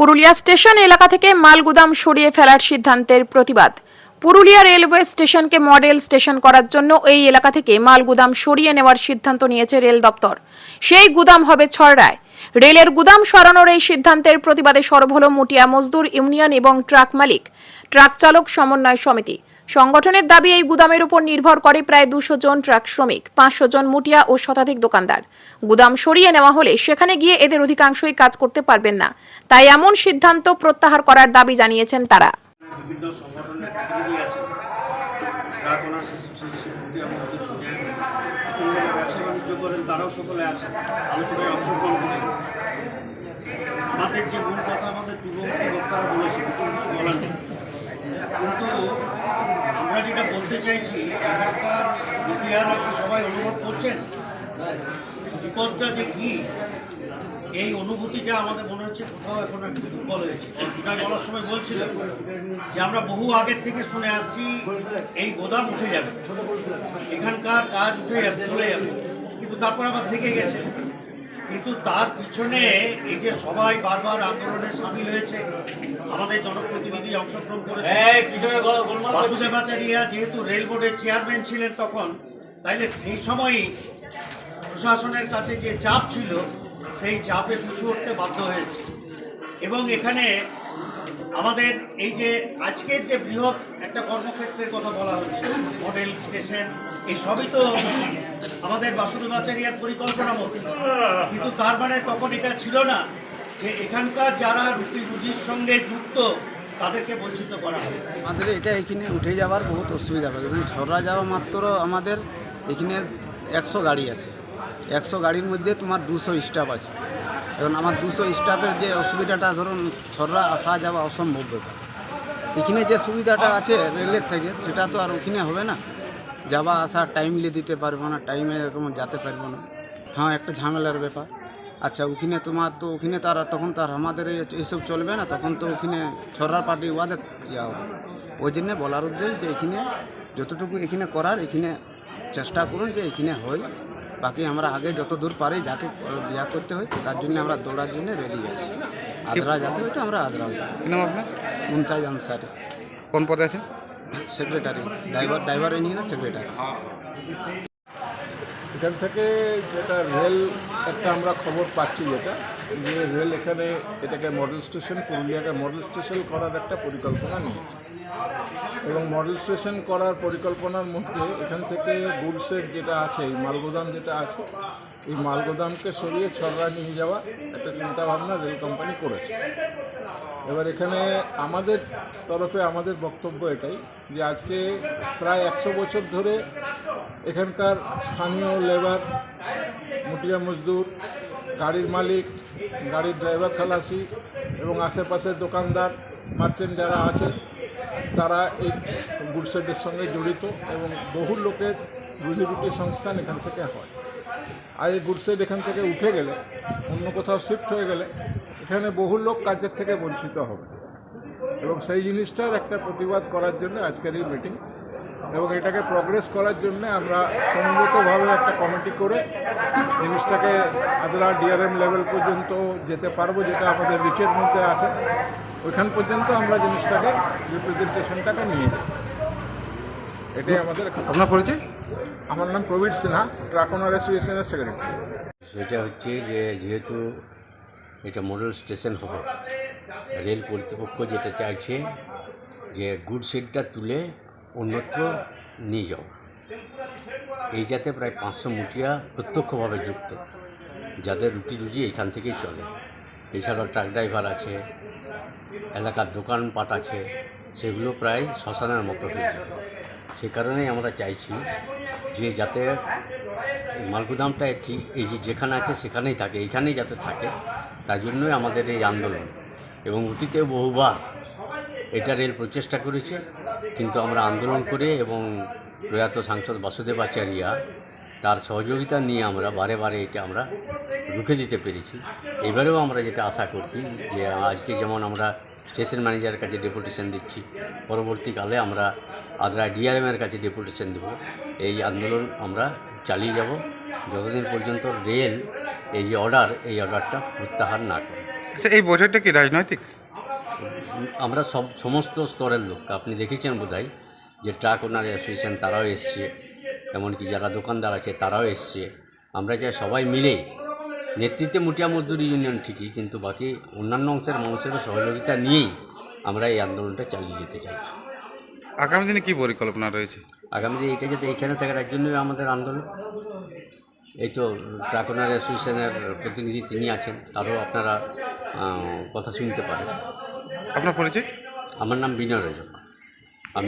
Purulia station এলাকা থেকে মালগুদাম সরিয়ে ফেলার সিদ্ধান্তের প্রতিবাদ। পুরুলিয়া রেলওয়ে স্টেশনকে মডেল স্টেশন করার জন্য এই এলাকা থেকে মালগুদাম সরিয়ে নেওয়ার সিদ্ধান্ত নিয়েছে রেল দপ্তর। সেই গুদাম হবে ছড়রায়। রেলের গুদাম সরানোর এই সিদ্ধান্তের প্রতিবাদে সরব হল মুটিয়া মজদুর ইউনিয়ন এবং ট্রাক মালিক। ট্রাক চালক সমন্বয় সমিতি। সংগঠনের দাবি, এই গুদামের উপর নির্ভর করে প্রায় দুশো জন ট্রাক শ্রমিক, পাঁচশো জন মুটিয়া ও শতাধিক দোকানদার। গুদাম সরিয়ে নেওয়া হলে সেখানে গিয়ে এদের অধিকাংশই কাজ করতে পারবেন না। তাই এমন সিদ্ধান্ত প্রত্যাহার করার দাবি জানিয়েছেন তারা। আমাদের যে মূল কথা আমাদের পূর্ববর্তী বক্তারা বলেছে কিছু বলার নেই। কিন্তু আমরা যেটা বলতে চাইছি, এখানকার মিডিয়ারা কি সবাই অনুভব করছেন, বিপদটা যে কী, এই অনুভূতিটা আমাদের মনে হচ্ছে কোথাও এখন একটু দুর্বল হয়েছে। বিদায় বলার সময় বলছিল যে আমরা বহু আগের থেকে শুনে আসছি, এই গোদাম উঠে যাবে। এখানকার কাজ উঠে যাবে, চলে যাবে। কিন্তু তারপর আবার থেকে গেছে। কিন্তু তার পিছনে এই যে সবাই বারবার আন্দোলনে সামিল হয়েছে আমাদের জনপ্রতিনিধি অংশগ্রহণ করেছে। বাসুদেবাচারিয়া যেহেতু রেল বোর্ডের চেয়ারম্যান ছিলেন তখন তাইলে সেই সময়ই প্রশাসনের কাছে যে চাপ ছিল সেই চাপে পিছু উঠতে বাধ্য হয়েছে। এবং এখানে আমাদের এই যে আজকের যে বৃহৎ একটা কর্মক্ষেত্রের কথা বলা হচ্ছে মডেল স্টেশন এই সবই তো আমাদের বাসুদেবাচারিয়ার পরিকল্পনা মতো। কিন্তু তার মানে তখন এটা ছিল না যে এখানকার যারা রুটি রুজির সঙ্গে যুক্ত, তাদেরকে বঞ্চিত করা হবে। আমাদের এটা এখানে উঠে যাওয়ার বহুত অসুবিধা হবে। এবং ছড়া যাওয়া মাত্র আমাদের এখানে একশো গাড়ি আছে। একশো গাড়ির মধ্যে তোমার দুশো স্টাফ আছে। এবং আমার দুশো স্টাফের যে অসুবিধাটা, ধরুন ছড়া আসা যাওয়া অসম্ভব ব্যাপার। এখানে যে সুবিধাটা আছে রেলের থেকে, সেটা তো আর ওখানে হবে না। যাওয়া আসা টাইমলি দিতে পারব না টাইমে এরকম যেতে পারব না। হ্যাঁ একটা ঝামেলার ব্যাপার। আচ্ছা ওখানে তোমার তো, ওখানে তার তখন তার আমাদের এইসব চলবে না, তখন তো ওখানে ছড়ার পার্টি ওয়াদের ইয়া হবে। ওই জন্যে বলার উদ্দেশ্য যে এখানে যতটুকু এখানে করার, এখানে চেষ্টা করুন যে এখানে হয়। বাকি আমরা আগে যত দূর পারি যাকে বিয়া করতে হয়েছে তার জন্য আমরা দৌড়ার জন্য রেডি আছি। আদ্রা যাতে হয়তো আমরা আদ্রাও যাই কি নাম আপনার? মুমতাজ আনসারি। কোন পদে আছেন? Secretary. Driver driver engineer secretary. এখান থেকে যেটা রেল একটা আমরা খবর পাচ্ছি যেটা যে রেল এখানে এটাকে মডেল স্টেশন, পুরুলিয়াকে মডেল স্টেশন করার একটা পরিকল্পনা নিয়েছে। এবং মডেল স্টেশন করার পরিকল্পনার মধ্যে এখান থেকে গুডসের যেটা আছে, এই মালগোদাম যেটা আছে, এই মালগোদামকে সরিয়ে ছড়রা নিয়ে যাওয়া একটা চিন্তাভাবনা রেল কোম্পানি করেছে। এবার এখানে আমাদের তরফে আমাদের বক্তব্য এটাই যে আজকে প্রায় একশো বছর ধরে এখানকার স্থানীয় লেবার, মুটিয়া মজদুর, গাড়ির মালিক গাড়ির ড্রাইভার খালাসি এবং আশেপাশের দোকানদার, মার্চেন্ট যারা আছে, তারা এই গুডসেডের সঙ্গে জড়িত এবং বহু লোকের রুটি সংস্থান এখান থেকে হয়। আর এই গুডসেড এখান থেকে উঠে গেলে, অন্য কোথাও শিফট হয়ে গেলে, এখানে বহু লোক কাজের থেকে বঞ্চিত হবে। এবং সেই জিনিসটার একটা প্রতিবাদ করার জন্য আজকের এই মিটিং এবং এটাকে প্রগ্রেস করার জন্য আমরা সঙ্গতভাবে একটা কমিটি করে জিনিসটাকে আদরা ডিআরএম লেভেল পর্যন্ত যেতে পারব যেটা আমাদের রিচের মধ্যে আছে। ওইখান পর্যন্ত আমরা জিনিসটাকে রিপ্রেজেন্টেশনটাকে নিয়ে যাই এটাই আমাদের আপনার পরিচয়? আমার নাম প্রবীর সিনহা ট্রাক ওনার অ্যাসোসিয়েশনের সেক্রেটারি সেটা হচ্ছে যে যেহেতু এটা মডেল স্টেশন হবে রেল কর্তৃপক্ষ যেটা চাইছে যে গুড শেডটা তুলে অন্যত্র নিয়ে যাও। এই যাতে প্রায় পাঁচশো মুটিয়া প্রত্যক্ষভাবে যুক্ত, যাদের রুটি রুজি এখান থেকেই চলে। এছাড়াও ট্রাক ড্রাইভার আছে, এলাকার দোকানপাট আছে, সেগুলো প্রায় শ্মশানের মতো হয়ে যাবে সে কারণেই আমরা চাইছি যে যাতে মালগুদামটা ঠিক এই যে যেখানে আছে সেখানেই থাকে, এইখানেই যাতে থাকে, তার জন্যই আমাদের এই আন্দোলন। এবং অতীতে বহুবার এটা রেল প্রচেষ্টা করেছে। কিন্তু আমরা আন্দোলন করে এবং প্রয়াত সাংসদ বাসুদেব আচারিয়া তার সহযোগিতা নিয়ে আমরা বারে বারে এটা আমরা রুখে দিতে পেরেছি। এবারেও আমরা যেটা আশা করছি যে আজকে যেমন আমরা স্টেশন ম্যানেজারের কাছে ডেপুটেশন দিচ্ছি, পরবর্তীকালে আমরা আদ্রা ডিআরএমের কাছে ডেপুটেশন দেব। এই আন্দোলন আমরা চালিয়ে যাব। যতদিন পর্যন্ত রেল এই যে অর্ডার, এই অর্ডারটা প্রত্যাহার না করে। আচ্ছা এই বৈঠকটা কি রাজনৈতিক? আমরা সব সমস্ত স্তরের লোক আপনি দেখেছেন বোধহয় যে ট্রাক ওনার অ্যাসোসিয়েশন তারাও এসছে এমনকি যারা দোকানদার আছে তারাও এসছে। আমরা চাই সবাই মিলে নেতৃত্বে মুটিয়া মজদুরি ইউনিয়ন ঠিকই কিন্তু বাকি অন্যান্য অংশের মানুষেরও সহযোগিতা নিয়েই আমরা এই আন্দোলনটা চালিয়ে যেতে চাইছি। আগামী দিনে কী পরিকল্পনা রয়েছে? আগামী দিনে এটা যাতে এখানে থাকার এক জন্যই আমাদের আন্দোলন। এই তো ট্রাক ওনার অ্যাসোসিয়েশনের প্রতিনিধি তিনি আছেন তারও আপনারা কথা শুনতে পারেন আপনার পরিচয় আমার নাম বিনয় রজক।